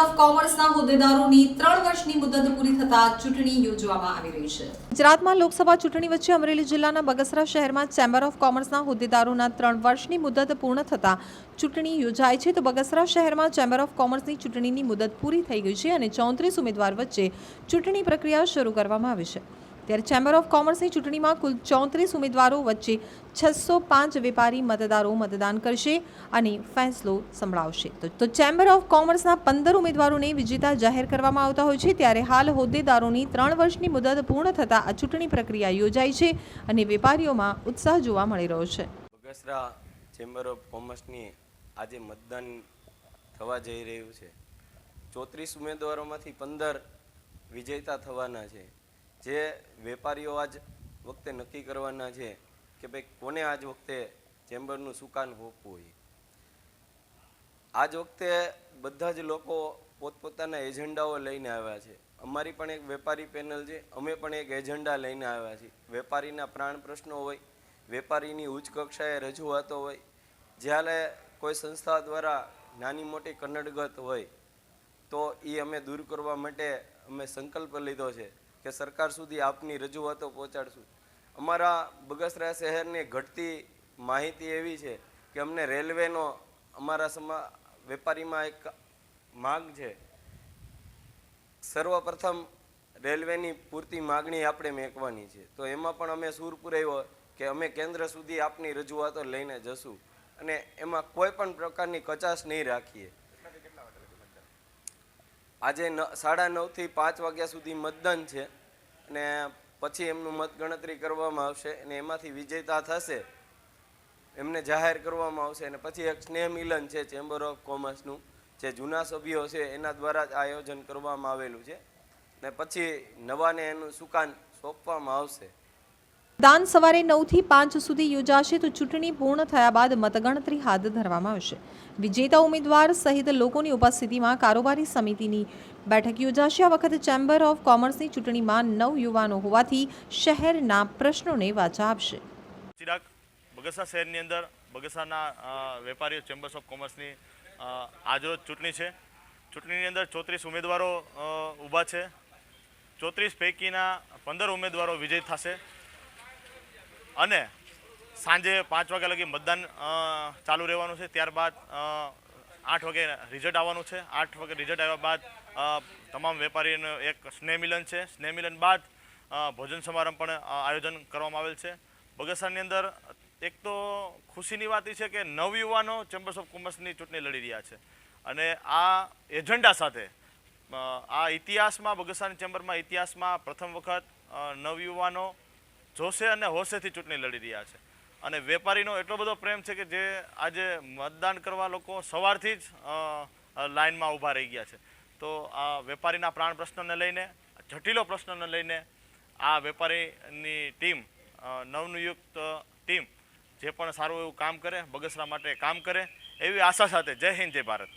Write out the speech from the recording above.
Of કોમર્સના હોદ્દેદારોની ત્રણ વર્ષની મુદત પૂરી થતા ચૂંટણી યોજવામાં આવી રહી છે. ગુજરાતમાં લોકસભા ચૂંટણી વચ્ચે અમરેલી જિલ્લાના બગસરા શહેરમાં ચેમ્બર ઓફ કોમર્સના હોદ્દેદારોના ત્રણ વર્ષની મુદત પૂર્ણ થતા ચૂંટણી યોજાય છે. તો બગસરા શહેરમાં ચેમ્બર ઓફ કોમર્સની ચૂંટણીની મુદત પૂરી થઈ ગઈ છે અને ચોત્રીસ ઉમેદવાર વચ્ચે ચૂંટણી પ્રક્રિયા શરૂ કરવામાં આવી છે. ત્યારે ચેમ્બર ઓફ કોમર્સની ચૂંટણીમાં કુલ ચોત્રીસ ઉમેદવારો વચ્ચે છસો પાંચ વેપારી મતદારો મતદાન કરશે અને ફેંસલો સંભળાવશે. તો- ચેમ્બર ઓફ કોમર્સના પંદર ઉમેદવારોને વિજેતા જાહેર કરવામાં આવતા હોય છે. ત્યારે હાલ હોદ્દેદારોની ત્રણ વર્ષની મુદત પૂર્ણ થતાં આ ચૂંટણી પ્રક્રિયા યોજાઈ છે અને વેપારીઓમાં ઉત્સાહ જોવા મળી રહ્યો છે. બગસરા ચેમ્બર ઓફ કોમર્સની આજે મતદાન થવા જઈ રહ્યું છે. ચોત્રીસ ઉમેદવારોમાંથી પંદર વિજેતા થવાના છે. જે વેપારીઓ આજ વખતે નક્કી કરવાના છે કે ભાઈ કોને આજ વખતે ચેમ્બરનું સુકાન હોપવું હોય. આજ વખતે બધા જ લોકો પોતપોતાના એજન્ડાઓ લઈને આવ્યા છે. અમારી પણ એક વેપારી પેનલ છે. અમે પણ એક એજન્ડા લઈને આવ્યા છીએ. વેપારીના પ્રાણ પ્રશ્નો હોય, વેપારીની ઉચ્ચ કક્ષાએ રજૂઆતો હોય જ્યારે કોઈ સંસ્થા દ્વારા નાની મોટી કન્નડગત હોય, તો એ અમે દૂર કરવા માટે અમે સંકલ્પ લીધો છે. કે સરકાર સુધી આપની રજૂઆતો પહોંચાડશું. અમારા બગસરા શહેરની ઘટતી માહિતી એવી છે કે અમને રેલવેનો અમારા સમા વેપારીમાં એક માગ છે. સર્વપ્રથમ રેલવેની પૂરતી માગણી આપણે મેકવાની છે. તો એમાં પણ અમે સૂર પુરાવ્યો કે અમે કેન્દ્ર સુધી આપની રજૂઆતો લઈને જશું. અને એમાં કોઈ પણ પ્રકારની કચાશ નહીં રાખીએ. આજે ન સાડા નવથી પાંચ વાગ્યા સુધી મતદાન છે અને પછી એમનું મતગણતરી કરવામાં આવશે અને એમાંથી વિજેતા થશે. એમને જાહેર કરવામાં આવશે અને પછી એક સ્નેહ મિલન છે ચેમ્બર ઓફ કોમર્સનું જે જૂના સભ્યો છે એના દ્વારા જ આયોજન કરવામાં આવેલું છે. ને પછી નવાને એનું સુકાન સોંપવામાં આવશે. દાન સવારે નવથી પાંચ સુધી યોજાશે તો ચૂંટણી પૂર્ણ થયા બાદ મતગણતરી હાથ ધરવામાં આવશે. વિજેતા ઉમેદવાર સહિત લોકોની ઉપસ્થિતિમાં કારોબારી સમિતિની બેઠક યોજાશે. આ વખતે ચેમ્બર ઓફ કોમર્સની ચૂંટણીમાં નવ યુવાનો હોવાથી શહેરના પ્રશ્નોને વાચા આપશે. બગસરા શહેરની અંદર, બગસાના વેપારીઓ ચેમ્બર્સ ઓફ કોમર્સની આજરોજ ચૂંટણી છે. ચૂંટણીની અંદર ચોત્રીસ ઉમેદવારો ઊભા છે. ચોત્રીસ પૈકીના પંદર ઉમેદવારો વિજય થશે. અને સાંજે પાંચ વાગ્યા લગી મતદાન ચાલુ રહેવાનું છે. ત્યારબાદ આઠ વાગે રિઝલ્ટ આવવાનું છે. આઠ વાગે રિઝલ્ટ આવ્યા બાદ તમામ વેપારીનું એક સ્નેહમિલન છે. સ્નેહમિલન બાદ ભોજન સમારંભ પણ આયોજન કરવામાં આવેલ છે. બગસરાની અંદર એક તો ખુશીની વાત એ છે કે નવયુવાનો ચેમ્બર્સ ઓફ કોમર્સની ચૂંટણી લડી રહ્યા છે. અને આ એજન્ડા સાથે આ ઇતિહાસમાં, બગસરાની ચેમ્બરમાં ઇતિહાસમાં પ્રથમ વખત નવયુવાનો જોશે અને હોશેથી ચૂંટણી લડી રહ્યા છે. અને વેપારીનો એટલો બધો પ્રેમ છે કે જે આજે મતદાન કરવા લોકો સવારથી જ લાઇનમાં ઊભા રહી ગયા છે. તો આ વેપારીના પ્રાણ પ્રશ્નને લઈને, જટિલો પ્રશ્નને લઈને આ વેપારીની ટીમ નવનિયુક્ત ટીમ જે પણ સારું એવું કામ કરે, બગસરા માટે કામ કરે, એવી આશા સાથે જય હિન્દ, જય ભારત.